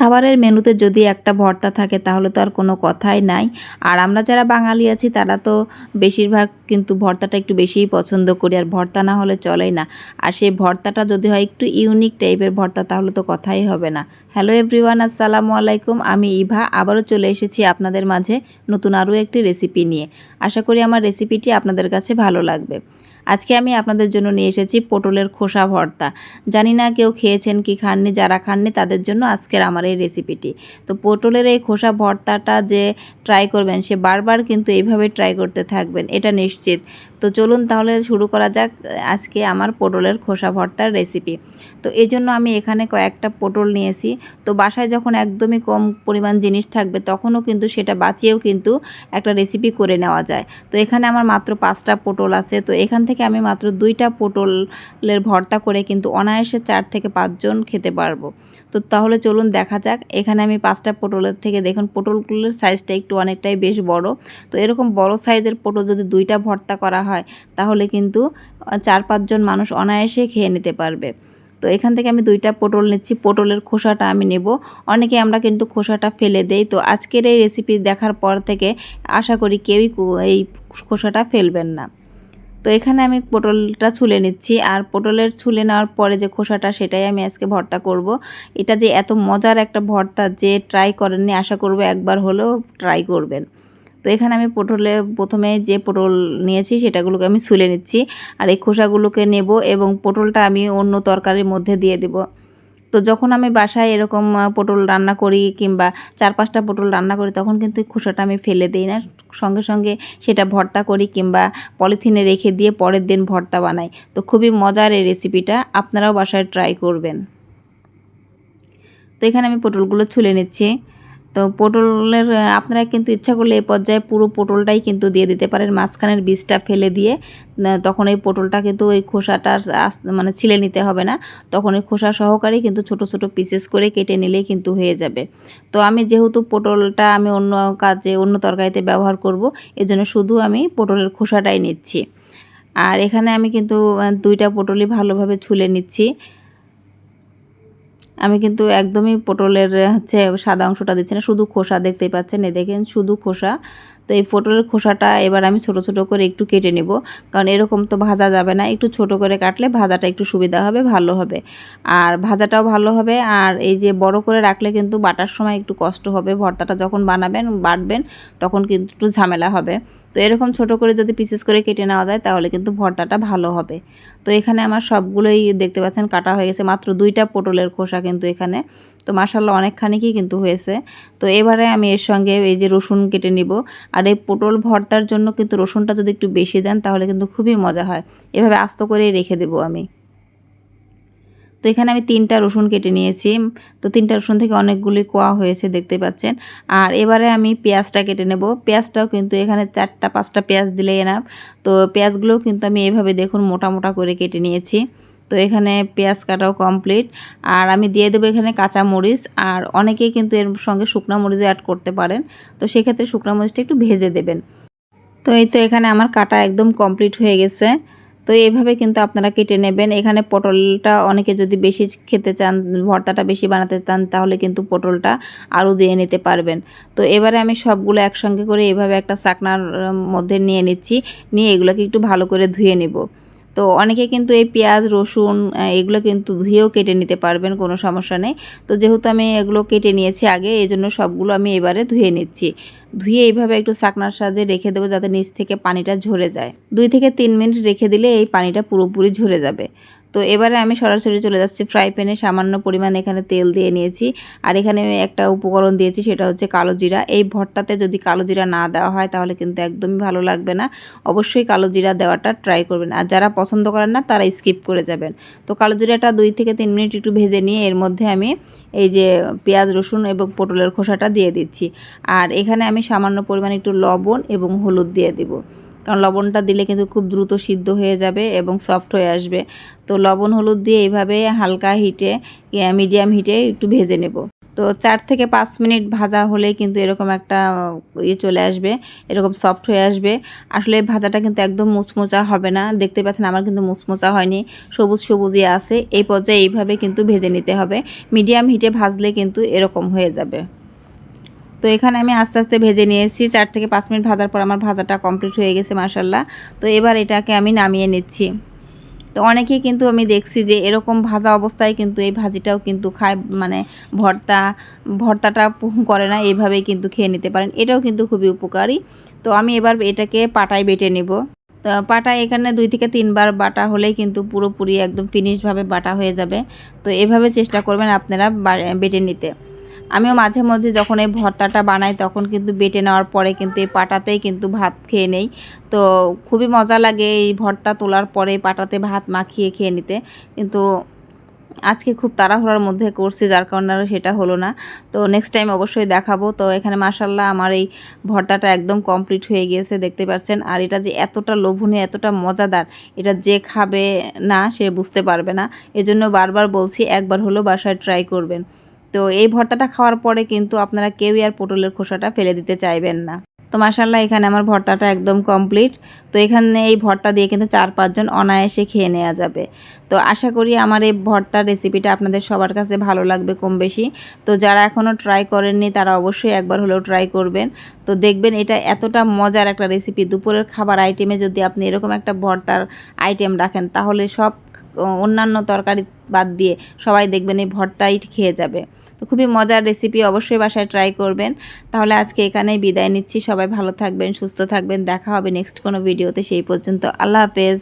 খাবারের মেনুতে যদি একটা ভর্তা থাকে, তাহলে তো আর কোনো কথাই নাই। আর আমরা যারা বাঙালি আছি, তারা তো বেশিরভাগ কিন্তু ভর্তাটা একটু বেশিই পছন্দ করি, আর ভর্তা না হলে চলেই না। আর সেই ভর্তাটা যদি হয় একটু ইউনিক টাইপের ভর্তা, তাহলে তো কথাই হবে না। হ্যালো এভরিওয়ান, আসসালামু আলাইকুম। আমি ইভা, আবারও চলে এসেছি আপনাদের মাঝে নতুন আরও একটি রেসিপি নিয়ে। আশা করি আমার রেসিপিটি আপনাদের কাছে ভালো লাগবে। আজকে আমি আপনাদের জন্য নিয়ে এসেছি পটলের খোসা ভর্তা। জানি না কেউ খেয়েছেন কি খাননি, যারা খাননি তাদের জন্য আজকের আমার এই রেসিপিটি তো পটলের এই খোসা ভর্তাটা যে ট্রাই করবেন, সে বারবার কিন্তু এইভাবে ট্রাই করতে থাকবেন, এটা নিশ্চিত। তো চলুন তাহলে শুরু করা যাক, আজকে আমার পটলের খোসা ভর্তার রেসিপি তো এই জন্য আমি এখানে কয়েকটা পটল নিয়েছি। তো বাসায় যখন একদমই কম পরিমাণ জিনিস থাকবে, তখনও কিন্তু সেটা বাঁচিয়েও কিন্তু একটা রেসিপি করে নেওয়া যায়। তো এখানে আমার মাত্র পাঁচটা পটল আছে। তো এখান থেকে আমি মাত্র দুইটা পটলের ভর্তা করে কিন্তু অনায়াসে চার থেকে পাঁচজন খেতে পারব। তো তাহলে চলুন দেখা যাক। এখানে আমি পাঁচটা পটলের থেকে দেখুন, পটলগুলোর সাইজটা একটু অনেকটাই বেশ বড়। তো এরকম বড় সাইজের পটল যদি দুইটা ভর্তা করা হয়, তাহলে কিন্তু চার পাঁচজন মানুষ অনায়াসে খেয়ে নিতে পারবে। তো এখান থেকে আমি দুইটা পটল নিচ্ছি। পটলের খোসাটা আমি নেব। অনেকে আমরা কিন্তু খোসাটা ফেলে দেই। তো আজকের এই রেসিপি দেখার পর থেকে আশা করি কেউই এই খোসাটা ফেলবেন না। তো এখানে আমি পটলটা ছুলে নিচ্ছি। আর পটলের ছুলে নেওয়ার পরে যে খোসাটা, সেটাই আমি আজকে ভর্তা করব। এটা যে এত মজার একটা ভর্তা যে ট্রাই করেননি, আশা করব একবার হলেও ট্রাই করবেন। তো এখানে আমি পটলে প্রথমে যে পটল নিয়েছি, সেটাগুলোকে আমি ছুলে নিচ্ছি। আর এই খোসাগুলোকে নেব এবং পটলটা আমি অন্য তরকারির মধ্যে দিয়ে দেবো। তো যখন আমি বাসায় এরকম পটল রান্না করি কিংবা চার পাঁচটা পটল রান্না করি, তখন কিন্তু খোসাটা আমি ফেলে দিই না। সঙ্গে সঙ্গে সেটা ভর্তা করি কিংবা পলিথিনে রেখে দিয়ে পরের দিন ভর্তা বানাই। তো খুবই মজার এই রেসিপিটা, আপনারাও বাসায় ট্রাই করবেন। তো এখানে আমি পটলগুলো ছুলে নিচ্ছি। তো পটলের আপনারা কিন্তু ইচ্ছা করলে এই পর্যায়ে পুরো পটলটাই কিন্তু দিয়ে দিতে পারেন। মাঝখানের বীজটা ফেলে দিয়ে তখন এই পটলটা কিন্তু ওই খোসাটা মানে ছিলে নিতে হবে না। তখন ওই খোসা সহকারে কিন্তু ছোট ছোট পিসেস করে কেটে নিলেই কিন্তু হয়ে যাবে। তো আমি যেহেতু পটলটা আমি অন্য কাজে, অন্য তরকারিতে ব্যবহার করব, এজন্য শুধু আমি পটলের খোসাটাই নিচ্ছি। আর এখানে আমি কিন্তু দুইটা পটলই ভালোভাবে ছুলে নিচ্ছি। আমি কিন্তু একদমই পটলের, হচ্ছে, সাদা অংশটা দিচ্ছি না, শুধু খোসা দেখতেই পাচ্ছেন এ দেখেন, শুধু খোসা। তো এই পটলের খোসাটা এবার আমি ছোট ছোট করে একটু কেটে নেব, কারণ এরকম তো ভাজা যাবে না, একটু ছোট করে কাটলে ভাজাটা একটু সুবিধা হবে, ভালো হবে। আর ভাজাটাও ভালো হবে, আর এই যে বড় করে রাখলে কিন্তু বাটার সময় একটু কষ্ট হবে, ভর্তাটা যখন বানাবেন, বাটবেন, তখন কিন্তু একটু ঝামেলা হবে। তো এরকম ছোট করে যদি পিসেস করে কেটে নেওয়া যায়, তাহলে কিন্তু ভর্তাটা ভালো হবে। তো এখানে আমার সবগুলোই দেখতে পাচ্ছেন কাটা হয়ে গেছে, মাত্র দুইটা পটলের খোসা কিন্তু এখানে। তো মাসাল্লাহ অনেকখানিকই কিন্তু হয়েছে। তো এবারে আমি এর সঙ্গে এই যে রসুন কেটে নিব। আর এই পটল ভর্তার জন্য কিন্তু রসুনটা যদি একটু বেশি দেন, তাহলে কিন্তু খুবই মজা হয়। এভাবে আস্ত করেই রেখে দেবো আমি। তো এখানে আমি তিনটা রসুন কেটে নিয়েছি। তো তিনটা রসুন থেকে অনেকগুলি কোয়া হয়েছে, দেখতে পাচ্ছেন। আর এবারে আমি পেঁয়াজটা কেটে নেব। পেঁয়াজটাও কিন্তু এখানে চারটা, পাঁচটা পেঁয়াজ দিলেই এনাফ তো পেঁয়াজগুলোও কিন্তু আমি এভাবে দেখুন মোটা মোটা করে কেটে নিয়েছি। তো এখানে পেঁয়াজ কাটাও কমপ্লিট আর আমি দিয়ে দেবো এখানে কাঁচা মরিচ। আর অনেকেই কিন্তু এর সঙ্গে শুকনো মরিচও অ্যাড করতে পারেন। তো সেক্ষেত্রে শুকনো মরিচটা একটু ভেজে দেবেন। তো এই তো এখানে আমার কাটা একদম কমপ্লিট হয়ে গেছে। তো এইভাবে কিন্তু আপনারা কেটে নেবেন। এখানে পটলটা অনেকে যদি বেশি খেতে চান, ভর্তাটা বেশি বানাতে চান, তাহলে কিন্তু পটলটা আরও দিয়ে নিতে পারবেন। তো এবারে আমি সবগুলো একসঙ্গে করে এভাবে একটা চাকনার মধ্যে নিয়ে নিচ্ছি। নিয়ে এগুলোকে একটু ভালো করে ধুয়ে নেব। তো অনেকে কিন্তু এই পেঁয়াজ, রসুন এগুলো কিন্তু ধুয়েও কেটে নিতে পারবেন, কোনো সমস্যা নেই। তো যেহেতু আমি এগুলো কেটে নিয়েছি আগে এই জন্য সবগুলো আমি এবারে ধুয়ে নিচ্ছি। ধুয়ে এইভাবে একটু চাকনার সাহায্যে রেখে দেবো যাতে নিচ থেকে পানিটা ঝরে যায়। দুই থেকে তিন মিনিট রেখে দিলে এই পানিটা পুরোপুরি ঝরে যাবে। তো এবারে আমি সরাসরি চলে যাচ্ছি ফ্রাই প্যানে সামান্য পরিমাণ এখানে তেল দিয়ে নিয়েছি। আর এখানে একটা উপকরণ দিয়েছি, সেটা হচ্ছে কালো জিরা। এই ভর্তাতে যদি কালো জিরা না দেওয়া হয়, তাহলে কিন্তু একদমই ভালো লাগবে না। অবশ্যই কালো জিরা দেওয়াটা ট্রাই করবেন। আর যারা পছন্দ করেন না, তারা স্কিপ করে যাবেন। তো কালো জিরাটা দুই থেকে তিন মিনিট একটু ভেজে নিয়ে, এর মধ্যে আমি এই যে পেঁয়াজ, রসুন এবং পটলের খোসাটা দিয়ে দিচ্ছি। আর এখানে আমি সামান্য পরিমাণ একটু লবণ এবং হলুদ দিয়ে দিব। কারণ লবণটা দিলে কিন্তু খুব দ্রুত সিদ্ধ হয়ে যাবে এবং সফট হয়ে আসবে। তো লবণ, হলুদ দিয়ে এইভাবে হালকা হিটে মিডিয়াম হিটে একটু ভেজে নেব। তো চার থেকে পাঁচ মিনিট ভাজা হলে কিন্তু এরকম একটা ইয়ে চলে আসবে, এরকম সফট হয়ে আসবে। আসলে ভাজাটা কিন্তু একদম মুচমোচা হবে না। দেখতে পাচ্ছেন আমার কিন্তু মুচমোচা হয়নি, সবুজ সবুজই আছে। এই পর্যায়ে এইভাবে কিন্তু ভেজে নিতে হবে। মিডিয়াম হিটে ভাজলে কিন্তু এরকম হয়ে যাবে। তো এখানে আমি আস্তে আস্তে ভেজে নিয়েছি, চার থেকে পাঁচ মিনিট ভাজার পর আমার ভাজাটা কমপ্লিট হয়ে গেছে মাসাল্লাহ তো এবার এটাকে আমি নামিয়ে নিচ্ছি। তো অনেকেই কিন্তু আমি দেখছি যে এরকম ভাজা অবস্থায় কিন্তু এই ভাজিটাও কিন্তু খায় মানে ভর্তা, ভর্তাটা করে না এইভাবেই কিন্তু খেয়ে নিতে পারেন। এটাও কিন্তু খুবই উপকারী। তো আমি এবার এটাকে পাটায় বেটে নেব। তো পাটা এখানে দুই থেকে তিনবার বাটা হলেই কিন্তু পুরোপুরি একদম ফিনিশভাবে বাটা হয়ে যাবে। তো এভাবে চেষ্টা করবেন আপনারা বেটে নিতে। আমিও মাঝে মধ্যে যখন এই ভর্তাটা বানাই তখন কিন্তু বেটে নেওয়ার পরে কিন্তু এই পাটাতেই কিন্তু ভাত খেয়ে নেই। তো খুবই মজা লাগে এই ভর্তা তোলার পরে পাটাতে ভাত মাখিয়ে খেয়ে নিতে। কিন্তু আজকে খুব তাড়াহুড়ার মধ্যে করছি, যার কারণে সেটা হলো না। তো নেক্সট টাইম অবশ্যই দেখাবো। তো এখানে মাসাল্লাহ আমার এই ভর্তাটা একদম কমপ্লিট হয়ে গিয়েছে, দেখতে পাচ্ছেন। আর এটা যে এতটা লোভনীয়, এতটা মজাদার, এটা যে খাবে না সে বুঝতে পারবে না। এজন্য বারবার বলছি, একবার হলো বাসায় ট্রাই করবেন। তো এই ভর্তাটা খাওয়ার পরে কিন্তু আপনারা কেউই আর পটলের খোসাটা ফেলে দিতে চাইবেন না। তো মাসাল্লাহ এখানে আমার ভর্তাটা একদম কমপ্লিট। তো এখানে এই ভর্তা দিয়ে কিন্তু চার পাঁচজন অনায়াসে খেয়ে নেওয়া যাবে। তো আশা করি আমার এই ভর্তার রেসিপিটা আপনাদের সবার কাছে ভালো লাগবে কম বেশি। তো যারা এখনও ট্রাই করেননি, তারা অবশ্যই একবার হলেও ট্রাই করবেন। তো দেখবেন এটা এতটা মজার একটা রেসিপি। দুপুরের খাবার আইটেমে যদি আপনি এরকম একটা ভর্তার আইটেম রাখেন, তাহলে সব অন্যান্য তরকারি বাদ দিয়ে সবাই দেখবেন এই ভর্তাই খেয়ে যাবে। তো খুবই মজার রেসিপি অবশ্যই বাসায় ট্রাই করবেন। তাহলে আজকে এখানেই বিদায় নিচ্ছি। সবাই ভালো থাকবেন, সুস্থ থাকবেন। দেখা হবে নেক্সট কোনো ভিডিওতে সেই পর্যন্ত আল্লাহ হাফেজ।